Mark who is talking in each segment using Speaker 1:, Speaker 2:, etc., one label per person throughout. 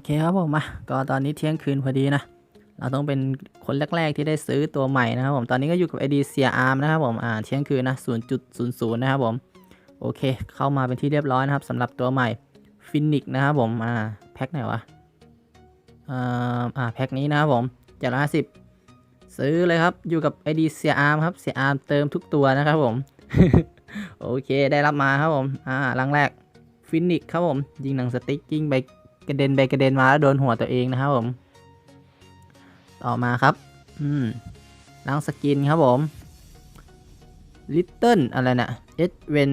Speaker 1: โอเคครับผมมาก็ตอนนี้เที่ยงคืนพอดีนะ เราต้องเป็นคนแรก ๆ ที่ได้ซื้อตัวใหม่นะครับผมตอนนี้ก็อยู่กับ ID เซียอาร์มนะครับผมอ่าเที่ยงคืนนะ0.00นะครับผมโอเค เข้ามาเป็นที่เรียบร้อยนะครับสำหรับตัวใหม่ฟินิกนะครับผมอ่าแพ็คไหนวะอ่าอ่าแพ็คนี้นะครับผมจานละสิบซื้อเลยครับอยู่กับ ID เซียอาร์มครับเซียอาร์มเติมทุกตัวนะครับผม โอเคได้รับมาครับผม อ่าลังแรกฟินิกครับผม ยิงหนังสติ๊กยิงไป ระเด็นไปกระเด็นมาแล้วโดนหัวตัวเองนะครับผม ต่อมาครับ อืมล้างสกินครับผมลิตเติ้ลอะไรนะเอสเวน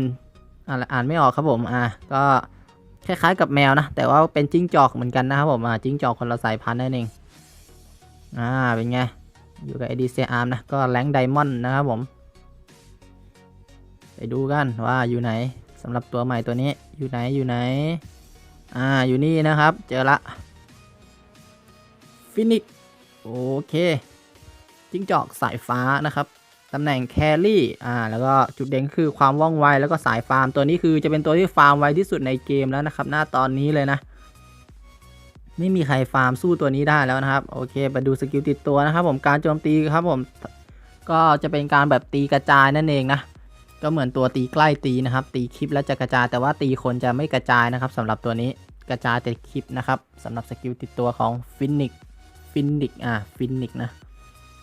Speaker 1: อะไรอ่านไม่ออกครับผม อ่าก็คล้ายๆกับแมวนะ แต่ว่าเป็นจิ้งจอกเหมือนกันนะครับผมอ่าจิ้งจอกคนละสายพันธุ์นั่นเอง อ่า เป็นไง อยู่กับไอดีเซียอาร์มนะ ก็แรงไดมอนด์นะครับผม ไปดูกันว่าอยู่ไหนสำหรับตัวใหม่ตัวนี้อยู่ไหนอยู่ไหน อ่า อยู่นี่นะครับ เจอละฟินิกโอเค จิ้งจอกสายฟ้านะครับ ตำแหน่งแครี่ อ่า แล้วก็จุดเด่นคือความว่องไว แล้วก็สายฟาร์ม ตัวนี้คือจะเป็นตัวที่ฟาร์มไวที่สุดในเกมแล้วนะครับ หน้าตอนนี้เลยนะ ไม่มีใครฟาร์มสู้ตัวนี้ได้แล้วนะครับ โอเค ไปดูสกิลติดตัวนะครับ ผม การโจมตีครับผม ก็จะเป็นการแบบตีกระจายนั่นเองนะ ก็เหมือนตัวตีใกล้ตีนะครับ ตีคลิปแล้วจะกระจายแต่ว่าตีคนจะไม่กระจายนะครับสำหรับตัวนี้กระจายแต่คลิปนะครับสำหรับสกิลติดตัวของฟินิกฟินิกอะฟินิกนะ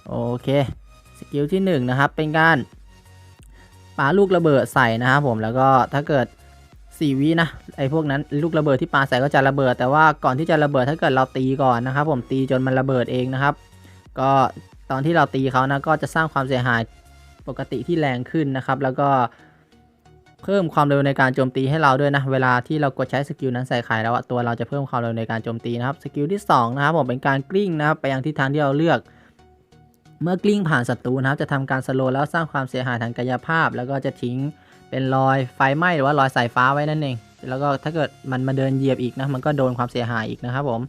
Speaker 1: โอเคสกิลที่1นงนะครับเป็นการปาลูกระเบิดใส่นะครับผมแล้วก็ถ้าเกิด4วินะไอ้พวกนั้นลูกระเบิดที่ปาใส่ก็จะระเบิด แต่ว่าก่อนที่จะระเบิดถ้าเกิดเราตีก่อนนะครับ ผมตีจนมันระเบิดเองนะครับ ก็ตอนที่เราตีเขานะก็จะสร้างความเสียหาย ปกติที่แรงขึ้นนะครับ แล้วก็เพิ่มความเร็วในการโจมตีให้เราด้วยนะ เวลาที่เรากดใช้สกิลนั้นใส่ไข่แล้วตัวเราจะเพิ่มความเร็วในการโจมตีนะครับ สกิลที่สองนะครับผมเป็นการกลิ้งนะครับไปยังทิศทางที่เราเลือก เมื่อกลิ้งผ่านศัตรูนะครับ จะทำการสโลว์แล้วสร้างความเสียหายทางกายภาพ แล้วก็จะทิ้งเป็นรอยไฟไหม้หรือว่ารอยสายฟ้าไว้นั่นเอง แล้วก็ถ้าเกิดมันมาเดินเหยียบอีกนะมันก็โดนความเสียหายอีกนะครับผม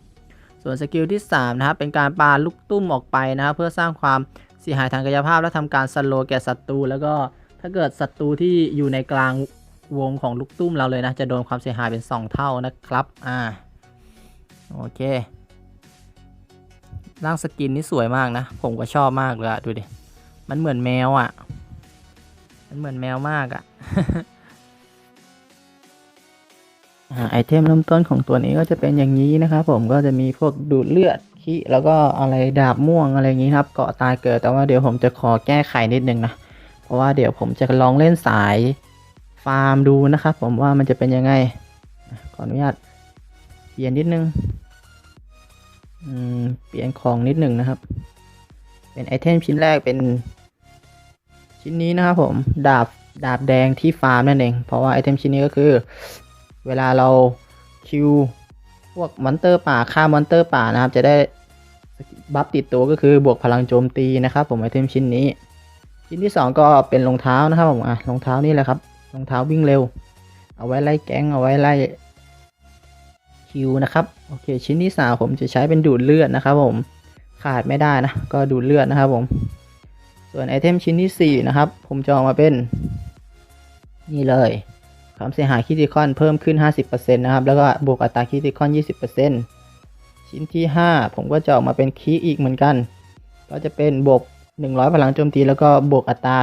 Speaker 1: ส่วนสกิลที่3นะครับเป็นการปาลูกตุ้มออกไปนะครับเพื่อสร้างความ เสียหายทางกายภาพและทำการสโลแก่ศัตรูแล้วก็ถ้าเกิดศัตรูที่อยู่ในกลางวงของลูกตุ้มเราเลยนะ จะโดนความเสียหายเป็น 2 เท่านะครับ อ่า โอเค ร่างสกินนี่สวยมากนะ ผมก็ชอบมากเลยอะดูดิ มันเหมือนแมวอะ่ะ มันเหมือนแมวมากอะ่ะไอเทมเริ่มต้นของตัวนี้ก็จะเป็นอย่างนี้นะครับผมก็จะมีพวกดูดเลือด ขี้แล้วก็อะไรดาบม่วงอะไรอย่างนี้ครับ เกาะตายเกิดแต่ว่าเดี๋ยวผมจะขอแก้ไขนิดนึงนะ เพราะว่าเดี๋ยวผมจะลองเล่นสายฟาร์มดูนะครับ ผมว่ามันจะเป็นยังไงอะขออนุญาตเปลี่ยนนิดนึงเปลี่ยนของนิดนึงนะครับ เป็นไอเทมชิ้นแรกเป็นชิ้นนี้นะครับผมดาบดาบแดงที่ฟาร์มนั่นเอง เพราะว่าไอเทมชิ้นนี้ก็คือ เวลาเราคิว พวกมอนเตอร์ป่าฆ่ามอนเตอร์ป่านะครับ จะได้บัฟติดตัวก็คือบวกพลังโจมตีนะครับ ผมไอเทมชิ้นนี้ ชิ้นที่ 2 ก็เป็นรองเท้านะครับผมอะรองเท้านี่แหละครับรองเท้าวิ่งเร็ว เอาไว้ไล่แก๊งเอาไว้ไล่คิวนะครับโอเค ชิ้นที่สามผมจะใช้เป็นดูดเลือดนะครับผมขาดไม่ได้นะก็ดูดเลือดนะครับผม ส่วนไอเทมชิ้นที่สี่นะครับ ผมจะเออกมาเป็น นี่เลย ความเสียหายคิติคอนเพิ่มขึ้น 50%นะครับ แล้วก็บวกอัตราคิติคอน 20%ชิ้นที่ 5 ผมก็จะออกมาเป็นคีอีกเหมือนกัน ก็จะเป็นบวก 100 พลังโจมตี แล้วก็บวกอัตรา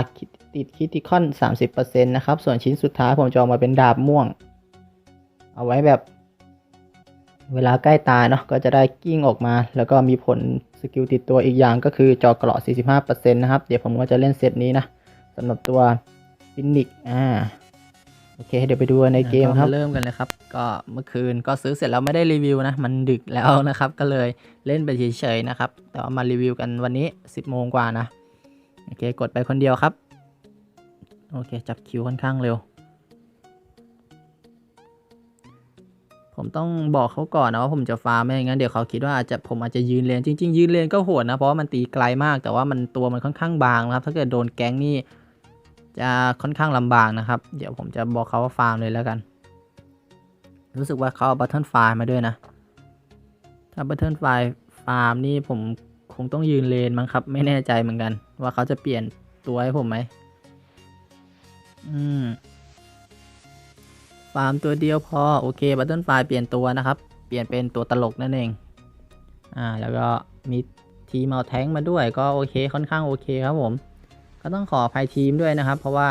Speaker 1: ติดคิติคอน 30%นะครับ ส่วนชิ้นสุดท้ายผมจะออกมาเป็นดาบม่วง เอาไว้แบบ เวลาใกล้ตายเนาะ ก็จะได้กิ้งออกมา แล้วก็มีผลสกิลติดตัวอีกอย่างก็คือจอเกราะ 45%นะครับ เดี๋ยวผมก็จะเล่นเซตนี้นะสำหรับตัวฟินิกอ่า โอเค เดี๋ยวไปดูในเกมครับเริ่มกันเลยครับ ก็เมื่อคืนก็ซื้อเสร็จแล้วไม่ได้รีวิวนะ มันดึกแล้วนะครับ ก็เลยเล่นไปเฉยๆนะครับ แต่ว่ามารีวิวกันวันนี้ 10โมงกว่านะ โอเค กดไปคนเดียวครับ โอเค จับคิวค่อนข้างเร็ว ผมต้องบอกเขาก่อนนะว่าผมจะฟาร์มไม่งั้นเดี๋ยวเขาคิดว่าอาจจะผมอาจจะยืนเลนจริง ๆ ยืนเลนก็โหดนะ เพราะว่ามันตีไกลมาก แต่ว่ามันตัวมันค่อนข้างบางนะครับ ถ้าเกิดโดนแก๊งนี่ จะค่อนข้างลำบากนะครับ เดี๋ยวผมจะบอกเขาว่าฟาร์มเลยแล้วกัน รู้สึกว่าเขาเอาบัตเทิลไฟมาด้วยนะ ถ้าบัตเทิลไฟฟาร์มนี่ผมคงต้องยืนเลนมั้งครับ ไม่แน่ใจเหมือนกัน ว่าเขาจะเปลี่ยนตัวให้ผมไหม อืม ฟาร์มตัวเดียวพอ โอเคบัตเทิลไฟเปลี่ยนตัวนะครับ เปลี่ยนเป็นตัวตลกนั่นเอง อ่า แล้วก็มีทีมเอาแท้งมาด้วยก็โอเคค่อนข้างโอเคครับผม ก็ต้องขออภัยทีมด้วยนะครับ เพราะว่า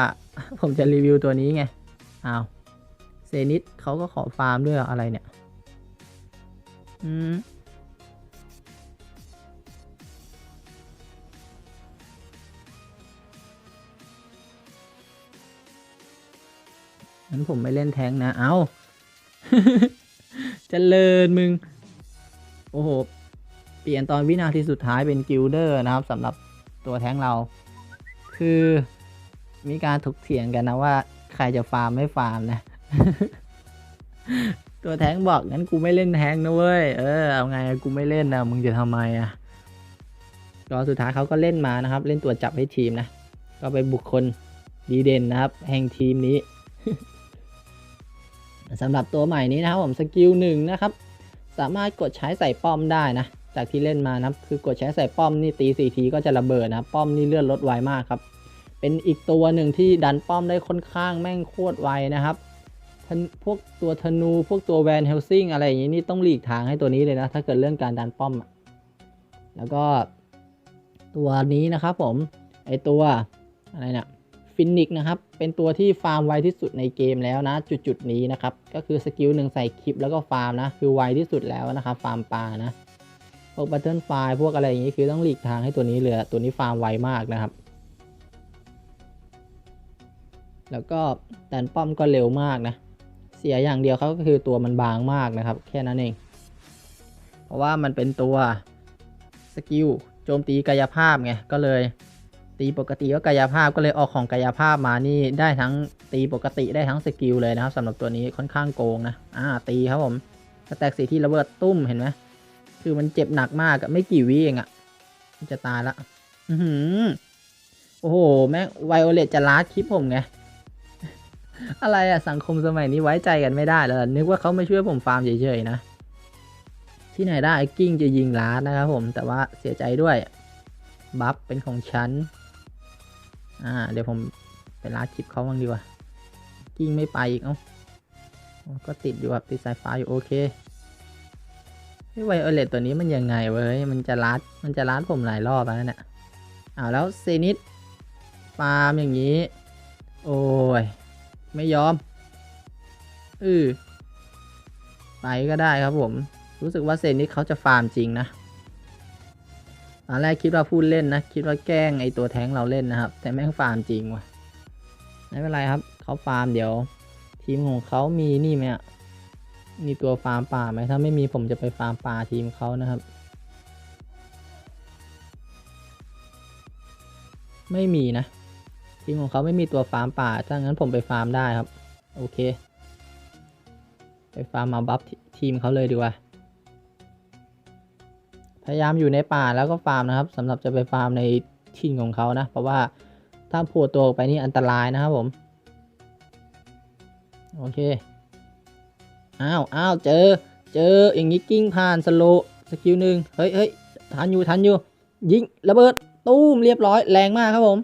Speaker 1: ผมจะรีวิวตัวนี้ไงอ้าวเซนิดเขาก็ขอฟาร์มด้วยอะไรเนี่ย อืมงั้นผมไม่เล่นแท้งนะ เอาเจริญมึง โอ้โห เปลี่ยนตอนวินาทีสุดท้ายเป็นกิลเดอร์นะครับสำหรับตัวแท้งเรา คือ มีการถกเถียงกันนะว่า ใครจะฟาร์มไม่ฟาร์มนะ ตัวแทงบอกงั้นกูไม่เล่นแทงนะเว้ย เออเอาไงกูไม่เล่นนะมึงจะทำไมอะก็สุดท้ายเขาก็เล่นมานะครับ เล่นตัวจับให้ทีมนะ ก็เป็นบุคคลดีเด่นนะครับ แห่งทีมนี้สำหรับตัวใหม่นี้นะครับผมสกิลหนึ่งนะครับ สามารถกดใช้ใส่ป้อมได้นะ จากที่เล่นมานะคือกดใช้ใส่ป้อมนี่ตีสี่ทีก็จะระเบิดนะป้อมนี่เลื่อนลดไวมากครับ เป็นอีกตัวหนึ่งที่ดันป้อมได้ค่อนข้างแม่งโคตรไวนะครับพวกตัวธนูพวกตัวแวนเฮลซิงอะไรอย่างนี้นี่ต้องหลีกทางให้ตัวนี้เลยนะ ถ้าเกิดเรื่องการดันป้อม แล้วก็ตัวนี้นะครับผม ไอตัวอะไรเนะฟินิกนะครับ เป็นตัวที่ฟาร์มไวที่สุดในเกมแล้วนะ จุดจุดนี้นะครับ ก็คือสกิลหนึ่งใส่คลิปแล้วก็ฟาร์มนะ คือไวที่สุดแล้วนะครับ ฟาร์มปลานะ พวกบัตเทิลไฟพวกอะไรอย่างนี้คือต้องหลีกทางให้ตัวนี้เลยตัวนี้ฟาร์มไวมากนะครับ แล้วก็ดันป้อมก็เร็วมากนะ เสียอย่างเดียวเขาก็คือตัวมันบางมากนะครับ แค่นั้นเอง เพราะว่ามันเป็นตัวสกิลโจมตีกายภาพไง ก็เลยตีปกติก็กายภาพก็เลยออกของกายภาพมานี่ได้ทั้งตีปกติได้ทั้งสกิลเลยนะครับสำหรับตัวนี้ค่อนข้างโกงนะอ่าตีครับผมสแต็กสีที่ระเบิดตุ้มเห็นไหมคือมันเจ็บหนักมากไม่กี่วิเองอะมันจะตายละอือหือโอ้โหแม่งไวโอเลตจะลาดคลิปผมไง อะไรอะสังคมสมัยนี้ไว้ใจกันไม่ได้แล้วนึกว่าเขาไม่ช่วยผมฟาร์มเฉยๆนะ ที่ไหนได้กิ้งจะยิงล้าดนะครับผมแต่ว่าเสียใจด้วย บัฟเป็นของฉัน อ่า เดี๋ยวผมไปลาคลิปเขาบ้างดีกว่า กิ้งไม่ไปอีกเอ้าก็ติดอยู่ครับติดสายฟ้าอยู่โอเคไอไวโอเลตตัวนี้มันยังไงเว้ย มันจะลัด มันจะลัดผมหลายรอบแล้วเนี่ยอ้าวแล้วเซนิตฟาร์มอย่างนี้ โอ้ย ไม่ยอมอือไปก็ได้ครับผม รู้สึกว่าเซนิตเขาจะฟาร์มจริงนะตอนแรกคิดว่าพูดเล่นนะ คิดว่าแกล้งไอตัวแท้งเราเล่นนะครับ แต่แม่งฟาร์มจริงว่ะ ไม่เป็นไรครับเขาฟาร์มเดี๋ยว ทีมของเขามีนี่ไหมอะมีตัวฟาร์มป่าไหมถ้าไม่มีผมจะไปฟาร์มป่าทีมเขานะครับ ไม่มีนะ ทีมของเขาไม่มีตัวฟาร์มป่า ถ้างั้นผมไปฟาร์มได้ครับ โอเค ไปฟาร์มมาบัฟทีมเขาเลยดีกว่า พยายามอยู่ในป่าแล้วก็ฟาร์มนะครับสำหรับจะไปฟาร์มในถิ่นของเขานะ เพราะว่าถ้าโผล่ตัวออกไปนี่อันตรายนะครับผม โอเค อ้าวอ้าวเจอ เจออย่างนี้กิ้งผ่านสโลสกิลหนึ่งเฮ้ยเฮ้ยทันอยู่ทันอยู่ ยิงระเบิด ตู้มเรียบร้อยแรงมากครับผม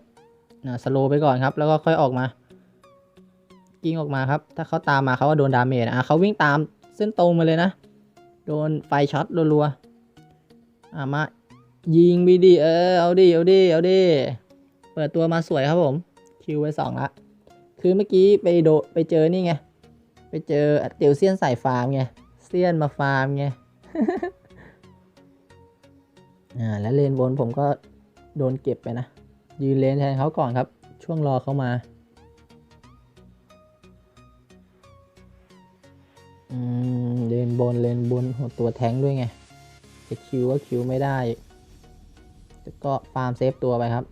Speaker 1: สโลไปก่อนครับ แล้วก็ค่อยออกมา กิ้งออกมาครับ ถ้าเขาตามมาเขาก็โดนดาเมจอะเขาวิ่งตามเส้นตรงมาเลยนะ โดนไฟช็อตรัวๆอะมายิงบีดีเออเอาดิเอาดิเอาดิเปิดตัวมาสวยครับผม คิวไปสองละคือเมื่อกี้ไปโดไปเจอนี่ไง ไปเจอเตียวเซียนใส่ฟาร์มไงเซียนมาฟาร์มไงอ่าแล้วเลนบนผมก็โดนเก็บไปนะ ยืนเลนแทนเขาก่อนครับ ช่วงรอเขามาเลนบนเลนบนหัวตัวแท้งด้วยไงจะคิวก็คิวไม่ได้ ก็ฟาร์มเซฟตัวไปครับ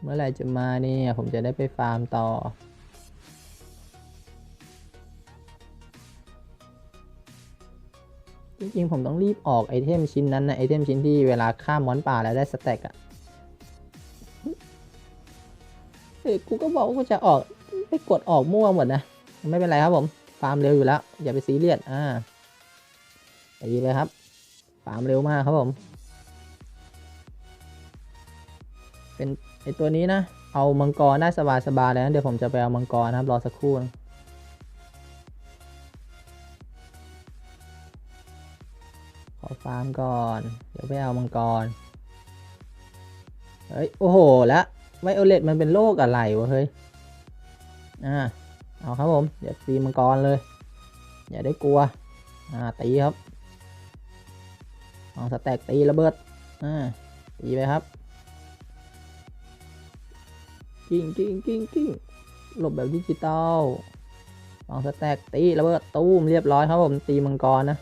Speaker 1: เมื่อไหร่จะมาเนี่ยผมจะได้ไปฟาร์มต่อ จริงๆผมต้องรีบออกไอเทมชิ้นนั้นนะไอเทมชิ้นที่เวลาฆ่ามอนป่าแล้วได้สแต็กอะเฮ้ยกูก็บอกว่ากูจะออกไปกดออกมั่วหมดนะ ไม่เป็นไรครับผม ฟาร์มเร็วอยู่แล้ว อย่าไปซีเรียสอ่าดีเลยครับ ฟาร์มเร็วมากครับผม เป็นไอตัวนี้นะ เอามังกรได้สบายๆแล้วเดี๋ยวผมจะไปเอามังกรนะครับ รอสักครู่นะ ฟาร์มก่อน เดี๋ยวไปเอามังกร เฮ้ย โอ้โหแล้วไวโอเลตมันเป็นโรคอะไรวะเฮ้ย อ่า เอาครับผม เดี๋ยวตีมังกรเลย อย่าได้กลัว อ่า ตีครับลองสแต็กตีระเบิด อ่า ตีไปครับ กิ้งกิ้งกิ้งกิ้งหลบแบบดิจิตอลลองสแต็กตีระเบิดตูมเรียบร้อยครับผมตีมังกรนะ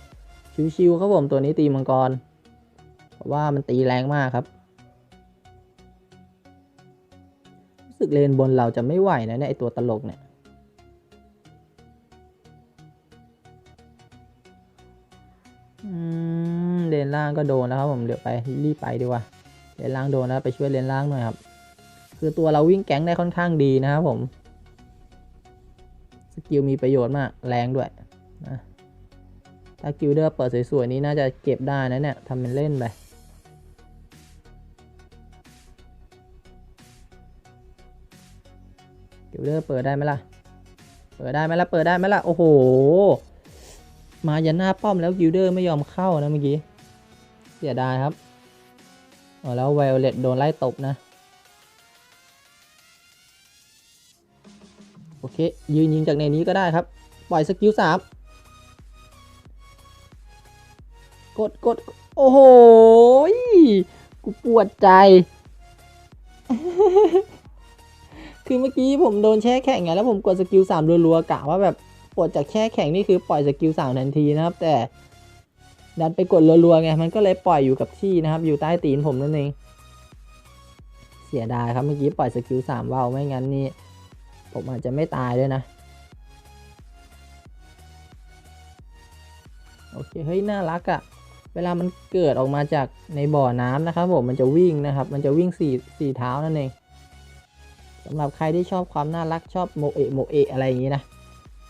Speaker 1: ชิวๆครับผมตัวนี้ตีมังกรเพราะว่ามันตีแรงมากครับรู้สึกเลนบนเราจะไม่ไหวนะเนี่ยไอตัวตลกเนี่ยเลนล่างก็โดนแล้วครับผมเดี๋ยวไปรีบไปดีกว่าเลนล่างโดนแล้วไปช่วยเลนล่างหน่อยครับ คือตัวเราวิ่งแก๊งได้ค่อนข้างดีนะครับผม สกิลมีประโยชน์มากแรงด้วยนะ ถ้ากิลเดอร์เปิดสวยๆนี้น่าจะเก็บได้นะเนี่ยทำเป็นเล่นไปกิลเดอร์เปิดได้ไหมล่ะ เปิดได้ไหมล่ะ เปิดได้ไหมล่ะ โอ้โห มายันหน้าป้อมแล้วกิลเดอร์ไม่ยอมเข้านะเมื่อกี้ เสียดายครับอ๋อแล้วไวโอเลตโดนไล่ตบนะ โอเค ยืนยิงจากในนี้ก็ได้ครับ ปล่อยสกิลสาม กดกดโอ้โหกูปวดใจ คือเมื่อกี้ผมโดนแช่แข็งไงแล้วผมกดสกิลสามรัวๆกะว่าแบบปลดจากแช่แข็งนี่คือปล่อยสกิลสามทันทีนะครับ แต่ดันไปกดรัวๆไงมันก็เลยปล่อยอยู่กับที่นะครับ อยู่ใต้ตีนผมนั่นเองเสียดายครับเมื่อกี้ปล่อยสกิลสามว่าวไม่งั้นนี่ผมอาจจะไม่ตายด้วยนะโอเคเฮ้ยน่ารักอะ่ะ เวลามันเกิดออกมาจากในบ่อน้ำนะครับผมมันจะวิ่งนะครับ มันจะวิ่งสี่สี่เท้านั่นเองสำหรับใครที่ชอบความน่ารักชอบโมเอะโมเอะอะไรอย่างนี้นะ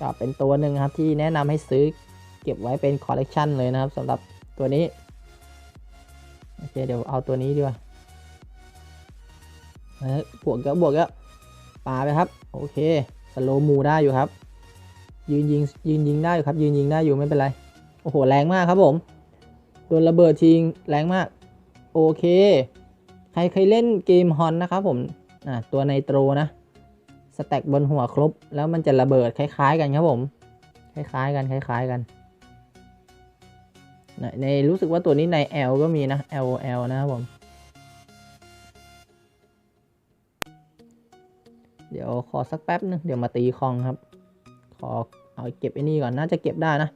Speaker 1: ก็เป็นตัวหนึ่งครับที่แนะนำให้ซื้อเก็บไว้เป็นคอลเลกชันเลยนะครับสำหรับตัวนี้โอเคเดี๋ยวเอาตัวนี้ดีกว่าเฮ้ยบวกแล้วบวกแล้วปาไปครับ โอเคสโลมูได้อยู่ครับ ยืนยิงยืนยิงได้อยู่ครับ ยืนยิงได้อยู่ไม่เป็นไร โอ้โหแรงมากครับผม ดนระเบิดทิ้งแรงมาก โอเค ใครเคยเล่นเกมฮอนนะครับผมอะตัวไนโตรนะสแต็กบนหัวครบ แล้วมันจะระเบิดคล้ายๆ กันครับผม คล้ายๆ กันคล้าย ๆ กันในในรู้สึกว่าตัวนี้ใน L ก็มีนะ L L นะครับผม เดี๋ยวขอสักแป๊บนึงเดี๋ยวมาตีคองครับ ขอเอาเก็บไอ้นี่ก่อนน่าจะเก็บได้นะ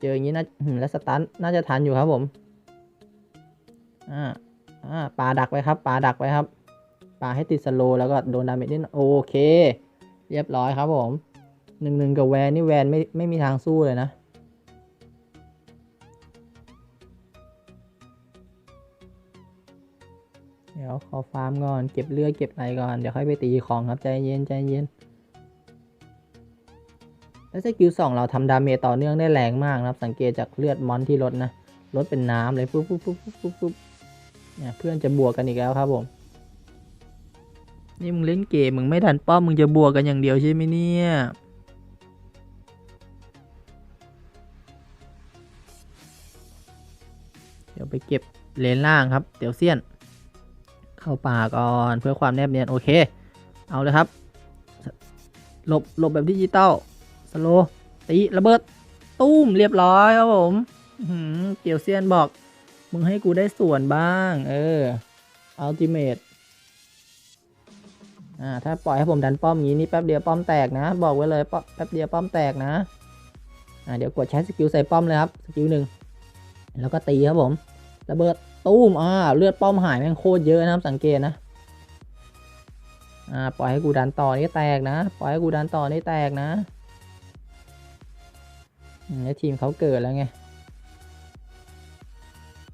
Speaker 1: เจออย่างนี้น่าแล้วสตันน่าจะทันอยู่ครับผม อ่า อ่าปลาดักไว้ครับปลาดักไว้ครับป่าให้ติดสโลว์แล้วก็โดนดาเมจนิดน่อยโอเค เรียบร้อยครับผมหนึ่งหนึ่งกับแวนนี่แวนไม่ไม่มีทางสู้เลยนะเดี๋ยวขอฟาร์มก่อนเก็บเลือดเก็บอะไรก่อน เดี๋ยวค่อยไปตีของครับ ใจเย็นใจเย็น แล้วสกิลสองเราทำดาเมจต่อเนื่องได้แรงมากนะครับ สังเกตจากเลือดมอนที่ลดนะลดเป็นน้ำเลยปุ๊บปุ๊บปุ๊บปุ๊บปุ๊บปุ๊บเนี่ยเพื่อนจะบวกกันอีกแล้วครับผม นี่มึงเล่นเกมมึงไม่ทันป้อมมึงจะบวกกันอย่างเดียวใช่ไหมเนี่ยเดี๋ยวไปเก็บเลนล่างครับ เดี๋ยวเซียน เข้าป่าก่อนเพื่อความแนบเนียนโอเค เอาเลยครับหลบหลบแบบดิจิตอล สโลตีระเบิด ตุ้มเรียบร้อยครับผมเกี่ยวเซียนบอก มึงให้กูได้ส่วนบ้าง เอออัลติเมทอ่าถ้าปล่อยให้ผมดันป้อมอย่างนี้นี่แป๊บเดียวป้อมแตกนะ บอกไว้เลยแป๊บเดียวป้อมแตกนะอ่าเดี๋ยวกดใช้สกิลใส่ป้อมเลยครับสกิลหนึ่งแล้วก็ตีครับผมระเบิดตู้มอ่าเลือดป้อมหายแม่งโคตรเยอะนะครับสังเกตนะอ่าปล่อยให้กูดันต่อนี่แตกนะ ปล่อยให้กูดันต่อนี่แตกนะ แล้วทีมเขาเกิดแล้วไง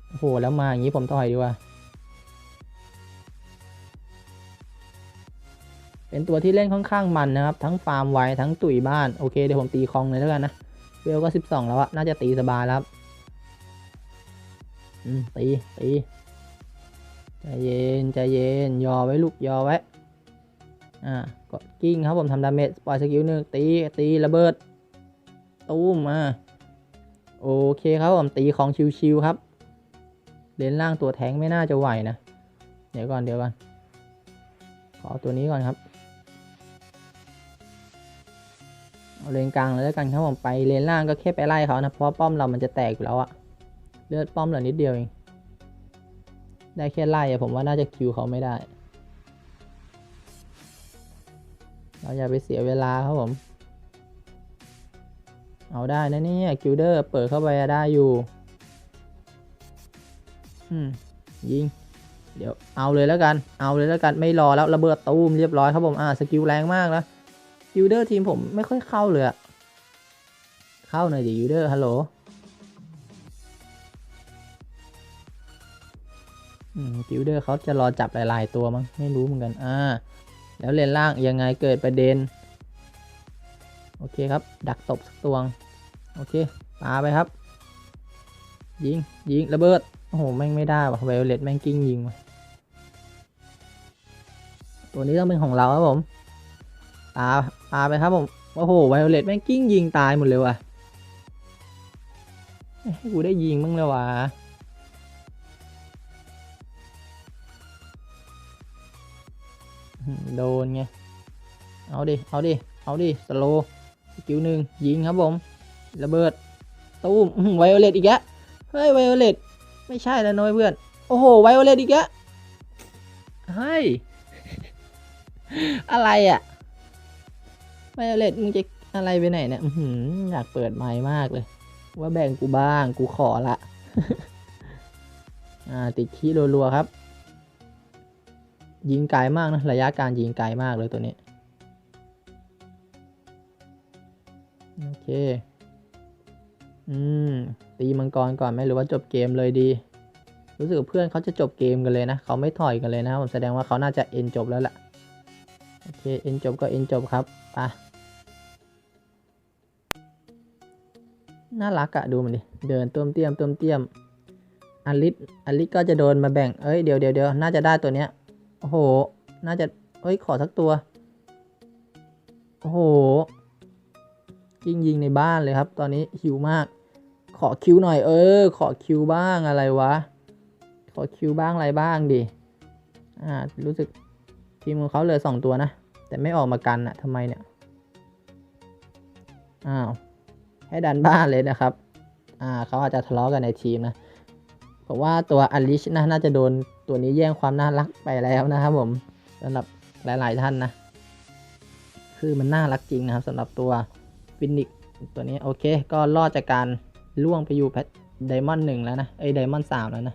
Speaker 1: โอ้โห แล้วมาอย่างนี้ผมต่อยดีกว่า เป็นตัวที่เล่นค่อนข้างมันนะครับ ทั้งฟาร์มไวทั้งตุ๋ยบ้าน โอเค เดี๋ยวผมตีคองเลยแล้วกันนะ เวลก็ 12 แล้วอะน่าจะตีสบายแล้วครับอืม ตี ตี ใจเย็น ใจเย็น ยอไว้ลูก ยอไว้ อ่าก็กิ้งครับผมทำดาเมจ ปล่อยสกิลหนึ่งตี ตี ระเบิด ตูมมาโอเคครับผมตีของชิวๆครับ เลนล่างตัวแทงไม่น่าจะไหวนะ เดี๋ยวก่อนเดี๋ยวก่อน ขอตัวนี้ก่อนครับ เอาเลนกลางเลยแล้วกันครับผมไปเลนล่างก็แค่ไปไล่เขานะ เพราะป้อมเรามันจะแตกอยู่แล้วอะเลือดป้อมเหลือนิดเดียวเอง ได้แค่ไล่อะผมว่าน่าจะคิวเขาไม่ได้ เราอย่าไปเสียเวลาครับผม เอาได้นะเนี่ยกิลเดอร์เปิดเข้าไปได้อยู่อืมยิง เดี๋ยวเอาเลยแล้วกัน เอาเลยแล้วกันไม่รอแล้วระเบิดตูมเรียบร้อยครับผมอ่าสกิลแรงมากนะกิลเดอร์ทีมผมไม่ค่อยเข้าเลยอะเข้าหน่อยดิกิลเดอร์ฮัลโหลอืมกิลเดอร์เขาจะรอจับหลาย ๆ ตัวมั้งไม่รู้เหมือนกันอ่าแล้วเลนล่างยังไงเกิดประเด็น โอเคครับ ดักตบสักตวง โอเคปาไปครับ ยิง ยิง ระเบิด โอ้โห แม่งไม่ได้ว่ะไวโอเลตแม่งกิ้งยิงว่ะตัวนี้ต้องเป็นของเราครับผมปาปาไปครับผม โอ้โห ไวโอเลตแม่งกิ้งยิงตายหมดเลยว่ะให้กูได้ยิงบ้งเลยวะอืมโดนไง เอาดิ เอาดิ เอาดิ สโล กิลหนึ่งยิงครับผม ระเบิดตู้ไวโอเลตอีกแล้วเฮ้ยไวโอเลตไม่ใช่แล้วน้อยเพื่อน โอ้โหไวโอเลตอีกแล้วเฮ้ย อะไรอะ่ะไวโอเลตมึงจะอะไรไปไหนเนี่ยอือหืออยากเปิดไมค์มากเลย ว่าแบ่งกูบ้างกูขอละอ่าติดขี้รัวๆครับ ยิงไกลมากนะ ระยะการยิงไกลมากเลยตัวนี้ โอเค อืม ตีมังกรก่อนไหมหรือว่าจบเกมเลยดี รู้สึกเพื่อนเขาจะจบเกมกันเลยนะ เขาไม่ถอยกันเลยนะผมแสดงว่าเขาน่าจะเอ็นจบแล้วแหละโอเค เอ็นจบก็เอ็นจบครับไปน่ารักอะดูมันดิ เดินต้มเตี้ยมต้มเตี้ยมอลิสอลิสก็จะโดนมาแบ่ง เอ้ย เดี๋ยวเดี๋ยวเดี๋ยวน่าจะได้ตัวเนี้ย โอ้โห น่าจะ เอ้ย ขอสักตัว โอ้โห ยิงยิงในบ้านเลยครับ ตอนนี้หิวมาก ขอคิวหน่อยเออ ขอคิวบ้างอะไรวะ ขอคิวบ้างอะไรบ้างดิอ่ารู้สึกทีมของเขาเหลือสองตัวนะ แต่ไม่ออกมากันอะทำไมเนี่ยอ้าวให้ดันบ้านเลยนะครับอ่าเขาอาจจะทะเลาะกันในทีมนะผมว่าตัวอลิชนะน่าจะโดนตัวนี้แย่งความน่ารักไปแล้วนะครับผมสำหรับหลาย ๆ ท่านนะ คือมันน่ารักจริงนะครับสำหรับตัว ฟินิกตัวนี้โอเค ก็รอดจากการล่วงไปอยู่แพทไดมอนด์หนึ่งแล้วนะเอ้ยไดมอนด์สามแล้วนะ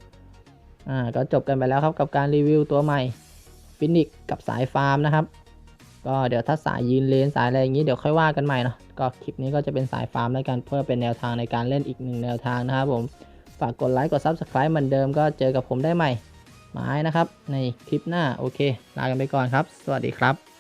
Speaker 1: อ่า ก็จบกันไปแล้วครับกับการรีวิวตัวใหม่ฟินิกกับสายฟาร์มนะครับ ก็เดี๋ยวถ้าสายยืนเลนสายอะไรอย่างนี้เดี๋ยวค่อยว่ากันใหม่เนาะ ก็คลิปนี้ก็จะเป็นสายฟาร์มแล้วกันเพื่อเป็นแนวทางในการเล่นอีกหนึ่งแนวทางนะครับผม ฝากกดไลค์กด Subscribe เหมือนเดิมก็เจอกับผมได้ใหม่หมายนะครับ ในคลิปหน้าโอเค ลากันไปก่อนครับ สวัสดีครับ